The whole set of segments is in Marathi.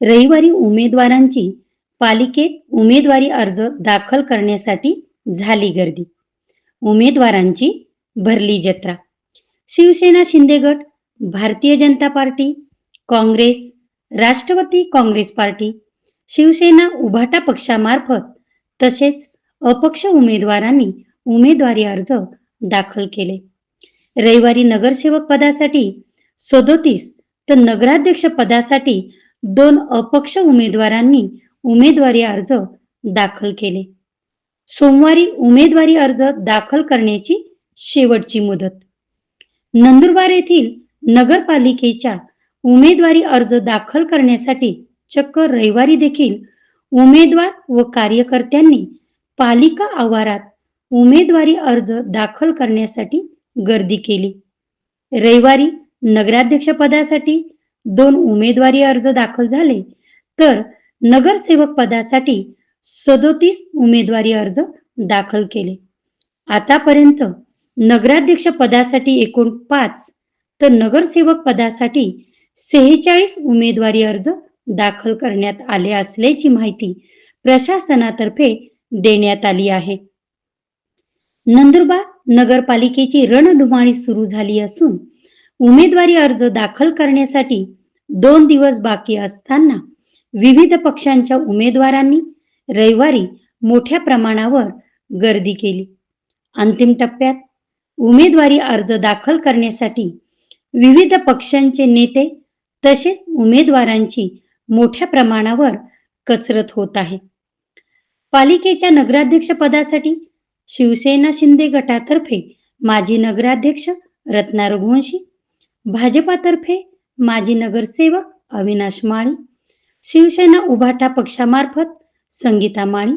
रविवारी उमेदवारांची पालिकेत उमेदवारी अर्ज दाखल करण्यासाठी झाली गर्दी. उमेदवारांची भरली जत्रा. शिवसेना शिंदे गट Bharatiya Janata party Congress Rashtrawadi Congress party Shiv Sena उभाटा पक्षामार्फत तसेच अपक्ष उमेदवारांनी उमेदवारी अर्ज दाखल केले. रविवारी नगरसेवक पदासाठी सदोतीस तर नगराध्यक्ष पदासाठी दोन अपक्ष उमेदवारांनी उमेदवारी अर्ज दाखल केले. सोमवारी उमेदवारी अर्ज दाखल करण्याची शेवटची मुदत. नंदुरबार येथील नगरपालिकेच्या उमेदवारी अर्ज दाखल करण्यासाठी चक्क रविवारी देखील उमेदवार व कार्यकर्त्यांनी पालिका आवारात उमेदवारी अर्ज दाखल करण्यासाठी गर्दी केली. रविवारी नगराध्यक्षपदासाठी दोन उमेदवारी अर्ज दाखल झाले तर नगरसेवक पदासाठी सदोतीस उमेदवारी अर्ज दाखल केले. आतापर्यंत नगराध्यक्ष पदासाठी एकूण पाच तर नगरसेवक पदासाठी सेहेचाळीस उमेदवारी अर्ज दाखल करण्यात आले असल्याची माहिती प्रशासनातर्फे देण्यात आली आहे. नंदुरबार नगरपालिकेची रणधुमाळी सुरू झाली असून उमेदवारी अर्ज दाखल करण्यासाठी दोन दिवस बाकी असताना विविध पक्षांच्या उमेदवारांनी रविवारी मोठ्या प्रमाणावर गर्दी केली. अंतिम टप्प्यात उमेदवारी अर्ज दाखल करण्यासाठी विविध पक्षांचे नेते तसेच उमेदवारांची मोठ्या प्रमाणावर कसरत होत आहे. पालिकेच्या नगराध्यक्ष पदासाठी शिवसेना शिंदे गटातर्फे माजी नगराध्यक्ष रत्ना रघुवंशी भाजपातर्फे माजी नगरसेवक अविनाश माळी शिवसेना उभाटा पक्षामार्फत संगीता माळी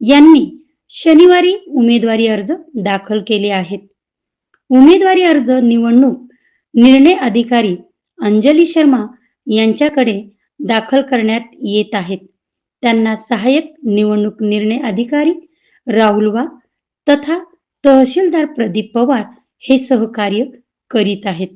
यांनी शनिवारी उमेदवारी अर्ज दाखल केले आहेत. उमेदवारी अर्ज निवडणूक निर्णय अधिकारी अंजली शर्मा यांच्याकडे दाखल करण्यात येत आहेत. त्यांना सहाय्यक निवडणूक निर्णय अधिकारी राहुल वा तथा तहसीलदार प्रदीप पवार हे सहकार्य करीत आहेत.